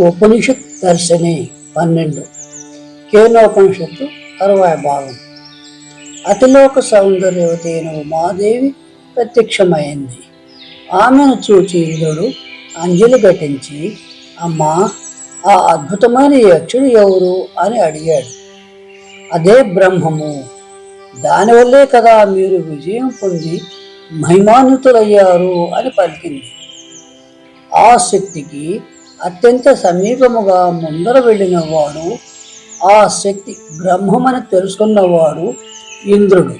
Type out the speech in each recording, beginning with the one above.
ఉపనిషత్ దర్శని పన్నెండు కేనోపనిషత్తు అరవై భాగం. అతిలోక సౌందర్యవతి అయిన ఉమాదేవి ప్రత్యక్షమైంది. ఆమెను చూచి ఇంద్రుడు అంజలి ఘటించి అమ్మా ఆ అద్భుతమైన యక్షుడు ఎవరు అని అడిగాడు. అదే బ్రహ్మము. దానివల్లే కదా మీరు విజయం పొంది మహిమాన్వితులయ్యారు అని పలికింది. ఆ శక్తికి అత్యంత సమీపముగా ముందర వెళ్ళిన వాడు ఆ శక్తి బ్రహ్మమని తెలుసుకున్నవాడు ఇంద్రుడు.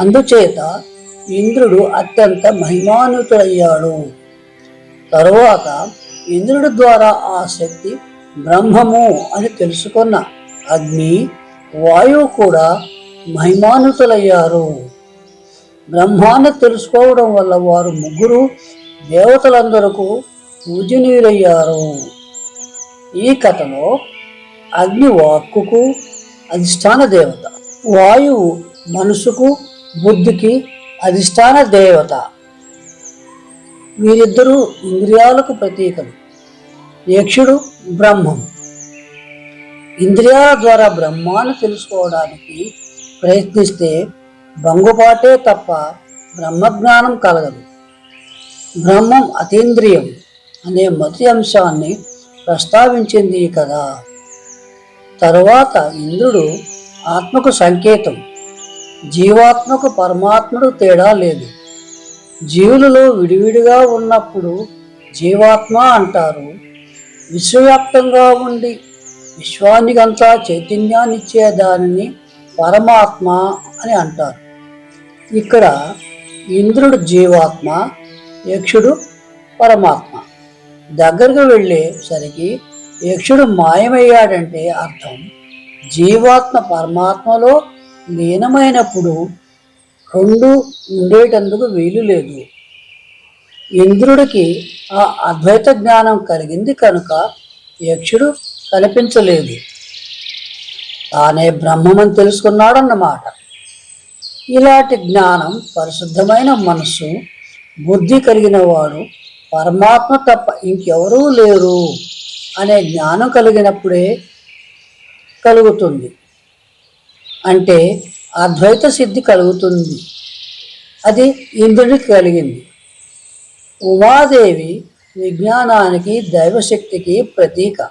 అందుచేత ఇంద్రుడు అత్యంత మహిమాన్వితుడయ్యాడు. తరువాత ఇంద్రుడి ద్వారా ఆ శక్తి బ్రహ్మము అని తెలుసుకున్న అగ్ని వాయువు కూడా మహిమానుతులయ్యారు బ్రహ్మాన్ని తెలుసుకోవడం వల్ల వారు ముగ్గురు దేవతలందరకు పూజనీయులయ్యారు. ఈ కథలో అగ్ని వాక్కుకు అధిష్టాన దేవత వాయువు మనసుకు బుద్ధికి అధిష్టాన దేవత. వీరిద్దరూ ఇంద్రియాలకు ప్రతీకలు. యక్షుడు బ్రహ్మం. ఇంద్రియాల ద్వారా బ్రహ్మాన్ని తెలుసుకోవడానికి ప్రయత్నిస్తే బంగుపాటే తప్ప బ్రహ్మజ్ఞానం కలగదు. బ్రహ్మం అతీంద్రియం. అనే మొదటి అంశాన్ని ప్రస్తావించింది కదా. తరువాత ఇంద్రుడు ఆత్మకు సంకేతం. జీవాత్మకు పరమాత్ముడు తేడా లేదు. జీవులలో విడివిడిగా ఉన్నప్పుడు జీవాత్మ అంటారు విశ్వవ్యాప్తంగా ఉండి విశ్వానికంతా చైతన్యాన్నిచ్చే దానిని పరమాత్మ అని అంటారు. ఇక్కడ ఇంద్రుడు జీవాత్మ యక్షుడు పరమాత్మ. దగ్గరకు వెళ్ళేసరికి యక్షుడు మాయమయ్యాడంటే అర్థం. జీవాత్మ పరమాత్మలో లీనమైనప్పుడు రెండు ఉండేటందుకు వీలు లేదు. ఇంద్రుడికి ఆ అద్వైత జ్ఞానం కలిగింది కనుక యక్షుడు కనిపించలేదు తానే బ్రహ్మమని తెలుసుకున్నాడన్నమాట. ఇలాంటి జ్ఞానం పరిశుద్ధమైన మనస్సు బుద్ధి కలిగిన వాడు పరమాత్మ తప్ప ఇంకెవరూ లేరు అనే జ్ఞానం కలిగినప్పుడే కలుగుతుంది. అంటే అద్వైత సిద్ధి కలుగుతుంది. అది ఇంద్రుడికి కలిగింది. ఉమాదేవి విజ్ఞానానికి దైవశక్తికి ప్రతీక.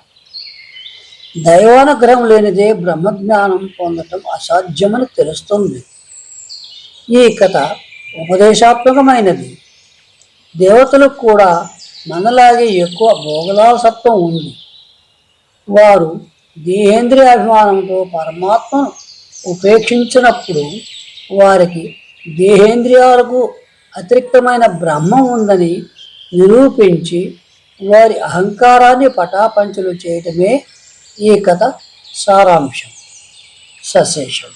దైవానుగ్రహం లేనిదే బ్రహ్మజ్ఞానం పొందటం అసాధ్యమని తెలుస్తుంది. ఈ కథ ఉపదేశాత్మకమైనది. దేవతలకు కూడా మనలాగే ఎక్కువ భోగలాసత్వం ఉంది. వారు దేహేంద్రియాభిమానంతో పరమాత్మను ఉపేక్షించినప్పుడు వారికి దేహేంద్రియాలకు అతిరిక్తమైన బ్రహ్మం ఉందని నిరూపించి వారి అహంకారాన్ని పటాపంచలు చేయటమే ఈ కథ సారాంశం. సశేషం.